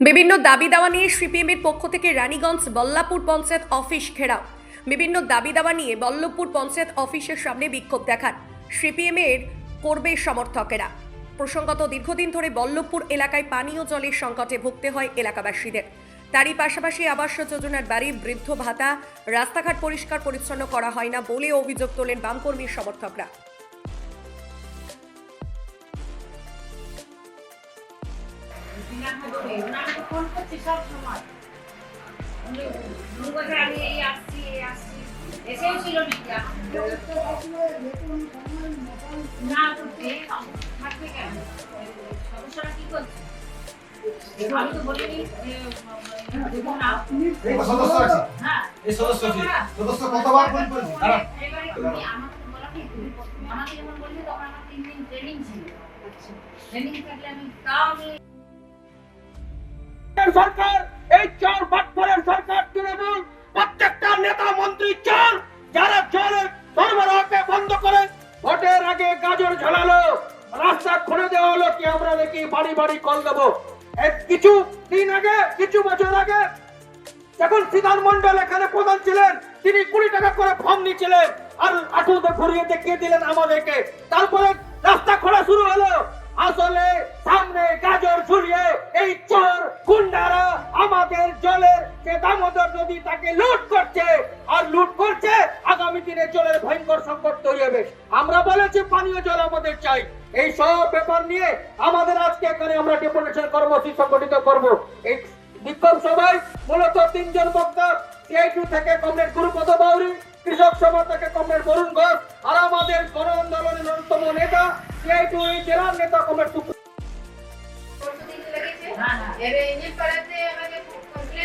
বিভিন্ন দাবি দাওয়া নিয়ে সিপিএমের পক্ষ থেকে রানীগঞ্জ বল্লাপুর পঞ্চায়েত অফিস ঘেরাও। বিভিন্ন দাবি দাওয়া নিয়ে বল্লভপুর পঞ্চায়েত অফিসের সামনে বিক্ষোভ দেখান সিপিএমের কর্মী সমর্থকেরা। প্রসঙ্গত দীর্ঘদিন ধরে বল্লভপুর এলাকায় পানীয় জলের সংকটে ভুগতে হয় এলাকাবাসীদের। তারই পাশাপাশি আবাস যোজনার বাড়ি, বৃদ্ধ ভাতা, রাস্তাঘাট পরিষ্কার পরিচ্ছন্ন করা হয় না বলে অভিযোগ তোলেন বামকর্মীর সমর্থকরা। আমি তো বলিনি হ্যাঁ এই সদস্য আছে সদস্য কতবার ফোন করেছি দাঁড়া আমাকে কি যেমন বললে তখন আমার তিন দিন ট্রেনিং ছিল ট্রেনিং থাকলে আমি তাও আমি সরকার, এই চর বাটপাড়ের সরকার তৃণমূল, প্রত্যেকটা নেতা মন্ত্রী চর, যারা চরের সরবরাহকে বন্ধ করে ভোটের আগে গাজর ঝালালো, রাস্তা খুলে দেওয়া হলো, কি আমরা নাকি বাড়ি বাড়ি কল দেবো? কিছু দিন আগে, কিছু বছর আগে, যখন সিদ্ধান মন্ডল এখানে প্রধান ছিলেন, তিনি কুড়ি টাকা করে ফর্ম নিয়েছিলেন আর আঠুতে ঘুরিয়ে দেখিয়ে দিলেন আমাদেরকে? তারপরে আমাদের জলের যে দামোদর নদী তাকে লুট করছে। আর লুট করছে, আগামী দিনে জলের ভয়ঙ্কর সংকট তৈরি হবে। আমরা বলেছি পানীয় জল আমাদের চাই। এই সব ব্যাপার নিয়ে আমাদের আজকে এখানে আমরা ডেপুটেশন কর্মসূচি সংগঠিত করব। এই বিক্ষোভ সভায় মূলত তিনজন বক্তা সিআইটু থেকে কমরেড গুরুপদ বাউরি, কৃষক সভা থেকে কমরেড বরুণ ঘোষ, আর আমাদের গণ আন্দোলনের অন্যতম নেতা সিআইটু এই জেলার নেতা কমরেড সুপ্রিয়। এবার ইঞ্জিন পাড়াতে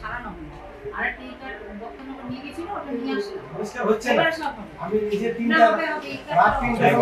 সারানো হয়নি আরেকটা ইটার নিয়ে গেছিল ওটা নিয়ে আমি নিজে তিনটা রাত তিনটা